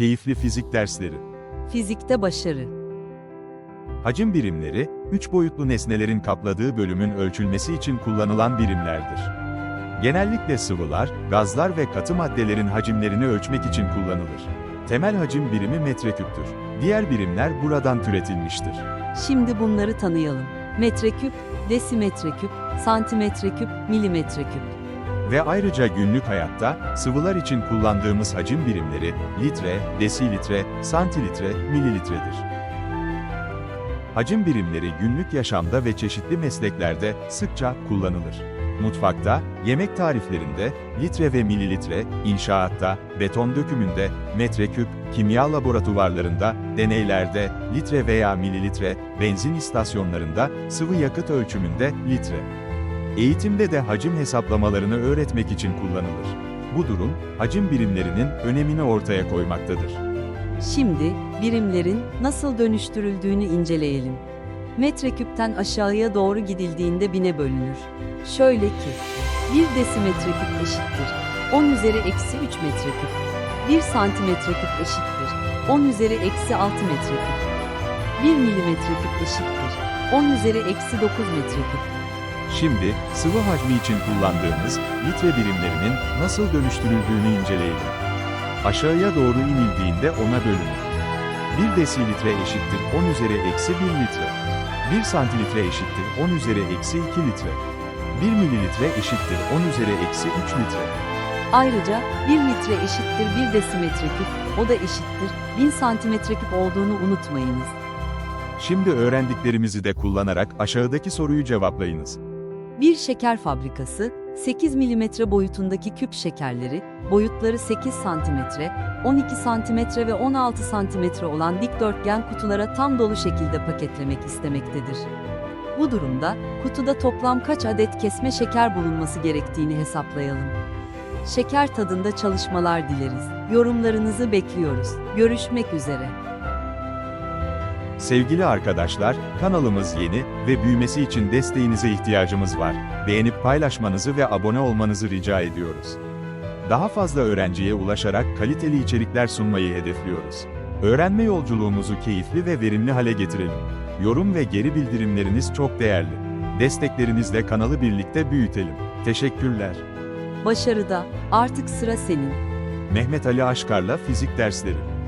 keyifli fizik dersleri. Fizikte başarı. Hacim birimleri, üç boyutlu nesnelerin kapladığı bölümün ölçülmesi için kullanılan birimlerdir. Genellikle sıvılar, gazlar ve katı maddelerin hacimlerini ölçmek için kullanılır. Temel hacim birimi metreküptür. Diğer birimler buradan türetilmiştir. Şimdi bunları tanıyalım. Metreküp, desimetreküp, santimetreküp, milimetreküp. Ve ayrıca günlük hayatta, sıvılar için kullandığımız hacim birimleri, litre, desilitre, santilitre, mililitredir. Hacim birimleri günlük yaşamda ve çeşitli mesleklerde sıkça kullanılır. Mutfakta, yemek tariflerinde, litre ve mililitre, inşaatta, beton dökümünde, metreküp, kimya laboratuvarlarında, deneylerde, litre veya mililitre, benzin istasyonlarında, sıvı yakıt ölçümünde, litre. Eğitimde de hacim hesaplamalarını öğretmek için kullanılır. Bu durum, hacim birimlerinin önemini ortaya koymaktadır. Şimdi birimlerin nasıl dönüştürüldüğünü inceleyelim. Metreküpten aşağıya doğru gidildiğinde bine bölünür. Şöyle ki, 1 desimetreküp eşittir 10 üzeri eksi 3 metreküp. 1 santimetreküp eşittir 10 üzeri eksi 6 metreküp. 1 milimetreküp eşittir 10 üzeri eksi 9 metreküp. Şimdi, sıvı hacmi için kullandığımız litre birimlerinin nasıl dönüştürüldüğünü inceleyelim. Aşağıya doğru inildiğinde ona bölünür. 1 desilitre eşittir 10 üzeri eksi 1 litre. 1 santilitre eşittir 10 üzeri eksi 2 litre. 1 mililitre eşittir 10 üzeri eksi 3 litre. Ayrıca 1 litre eşittir 1 desimetreküp, o da eşittir 1000 santimetreküp olduğunu unutmayınız. Şimdi öğrendiklerimizi de kullanarak aşağıdaki soruyu cevaplayınız. Bir şeker fabrikası, 8 mm boyutundaki küp şekerleri, boyutları 8 cm, 12 cm ve 16 cm olan dikdörtgen kutulara tam dolu şekilde paketlemek istemektedir. Bu durumda, kutuda toplam kaç adet kesme şeker bulunması gerektiğini hesaplayalım. Şeker tadında çalışmalar dileriz. Yorumlarınızı bekliyoruz. Görüşmek üzere. Sevgili arkadaşlar, kanalımız yeni ve büyümesi için desteğinize ihtiyacımız var. Beğenip paylaşmanızı ve abone olmanızı rica ediyoruz. Daha fazla öğrenciye ulaşarak kaliteli içerikler sunmayı hedefliyoruz. Öğrenme yolculuğumuzu keyifli ve verimli hale getirelim. Yorum ve geri bildirimleriniz çok değerli. Desteklerinizle kanalı birlikte büyütelim. Teşekkürler. Başarıda, artık sıra senin. Mehmet Ali Aşkar'la Fizik Dersleri